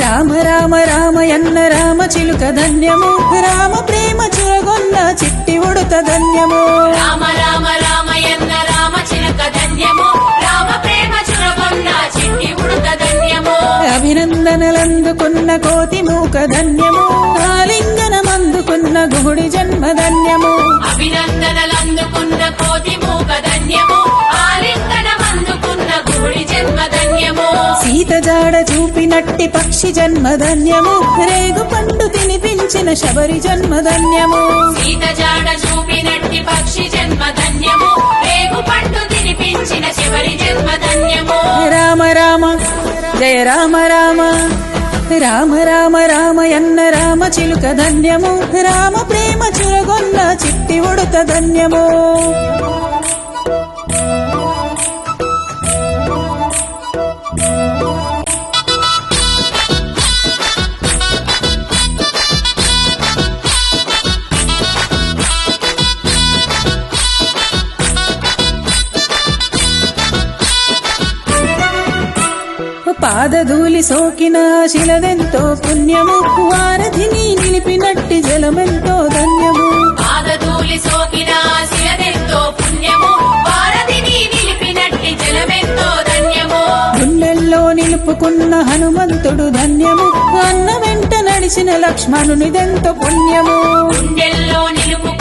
రామ రామ రామయన్న రామ చిలుక ధన్యము. రామ ప్రేమ చురగొన్న చిట్టి ఉడుత ధన్యము. రామ రామ రామయన్న రామ చిలక ధన్యము. రామ ప్రేమ చురగొన్న చిట్టి ఉడుత ధన్యము. అభినందనలందుకున్న కోతి మూక ధన్యము. ఆలింగనమందుకున్న గుడి జన్మ ధన్యము. అభినందనలందుకున్న కోతి మూక సీత జాడ చూపినట్టి పక్షి జన్మ ధన్యము రేగు పండు తినిపించిన శబరి జన్మ ధన్యము సీత జాడ చూపినట్టి పక్షి జన్మ ధన్యము రేగు పండు తినిపించిన చివరి జన్మ ధన్యము రామ రామ జయ రామ రామ. రామ రామ రామయన్న రామ చిలుక ధన్యము. రామ ప్రేమ చురగొన్న చిట్టి ఉడుత ధన్యము. పాదధూలి సోకిన శిలదెంతో పుణ్యము వారధిని నిలిపినట్టి జలమెంతో ధన్యము. పాదధూళి సోకిన శిలదెంతో పుణ్యము వారధిని నిలిపినట్టి జలమెంతో ధన్యము. గుండెల్లో నిలుపుకున్న హనుమంతుడు ధన్యము అన్న వెంట నడిచిన లక్ష్మణునిదెంతో పుణ్యము. గుండెల్లో నిలుపుకున్న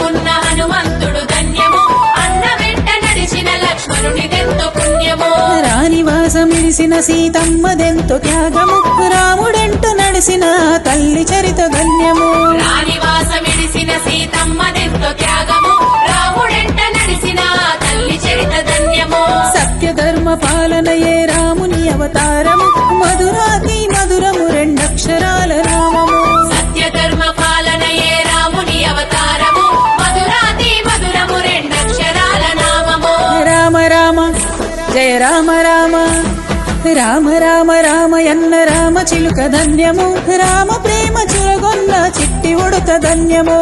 రాణివాసమిడిసిన సీతమ్మదెంతో త్యాగము రాముడెంట నడిసిన తల్లి చరిత ధన్యము. రాణివాసమిడిసిన సీతమ్మదెంతో త్యాగము రాముడెంట నడిసిన తల్లి చరిత ధన్యము. సత్యధర్మ పాలనయే రాముని అవతారము మధురాతి మధురము రెండక్షరాల నామము. సత్యధర్మ పాలనయే రాముని అవతారము మధురాతి మధురము రెండక్షరాల నామము. రామ రామ జయ రామ రామ. రామ రామ రామ ఎన్న రామ చిలుక ధన్యము. రామ ప్రేమ చురగొన్న చిట్టి ఉడత ధన్యము.